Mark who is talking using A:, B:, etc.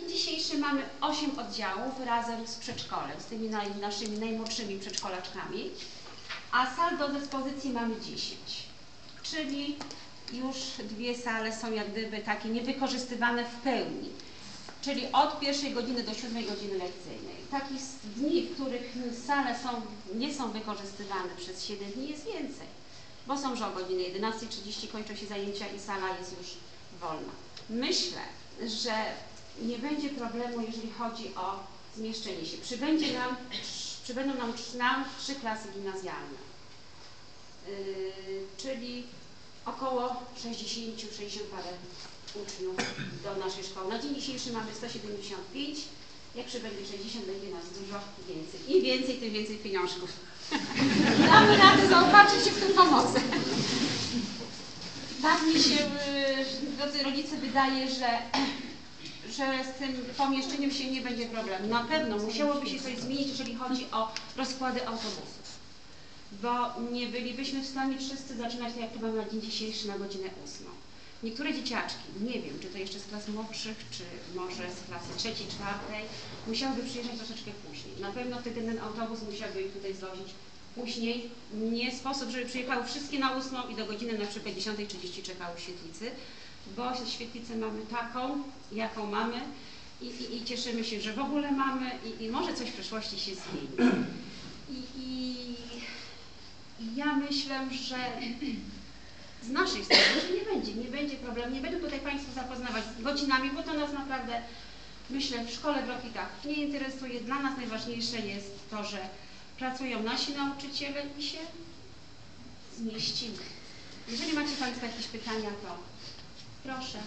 A: dzień dzisiejszy mamy 8 oddziałów razem z przedszkolem, z tymi naj, naszymi najmłodszymi przedszkolaczkami, a sal do dyspozycji mamy 10. Czyli już dwie sale są jak gdyby takie niewykorzystywane w pełni. Czyli od pierwszej godziny do siódmej godziny lekcyjnej. Takich dni, w których sale są, nie są wykorzystywane przez 7 dni jest więcej. Bo są, że o godzinie 11.30 kończą się zajęcia i sala jest już wolna. Myślę, że nie będzie problemu, jeżeli chodzi o zmieszczenie się. Przybędzie nam, przybędą nam, nam trzy klasy gimnazjalne, yy, czyli około 60-60 parę uczniów do naszej szkoły. Na dzień dzisiejszy mamy 175, jak przybędzie 60, będzie nas dużo więcej. Im więcej, tym więcej pieniążków. Damy radę zaopatrzyć się w tę pomoc. Tak mi się, y, drodzy rodzice, wydaje, że, że z tym pomieszczeniem się nie będzie problemu. Na pewno musiałoby się coś zmienić, jeżeli chodzi o rozkłady autobusów. Bo nie bylibyśmy w stanie wszyscy zaczynać tak, jak to mamy na dzień dzisiejszy, na godzinę ósmą. Niektóre dzieciaczki, nie wiem, czy to jeszcze z klas młodszych, czy może z klasy trzeciej, czwartej, musiałyby przyjeżdżać troszeczkę później. Na pewno wtedy ten autobus musiałby ich tutaj zwozić później. Nie sposób, żeby przyjechały wszystkie na ósmą i do godziny na przykład 10.30 czekały w świetlicy, bo świetlicę mamy taką, jaką mamy i, i, i cieszymy się, że w ogóle mamy i, i może coś w przyszłości się zmieni. I, ja myślę, że z naszej strony, że nie będzie, nie będzie problemu, nie będę tutaj Państwa zapoznawać z godzinami, bo to nas naprawdę, myślę, w szkole w Rokitach nie interesuje. Dla nas najważniejsze jest to, że pracują nasi nauczyciele i się zmieścimy. Jeżeli macie Państwo jakieś pytania, to proszę.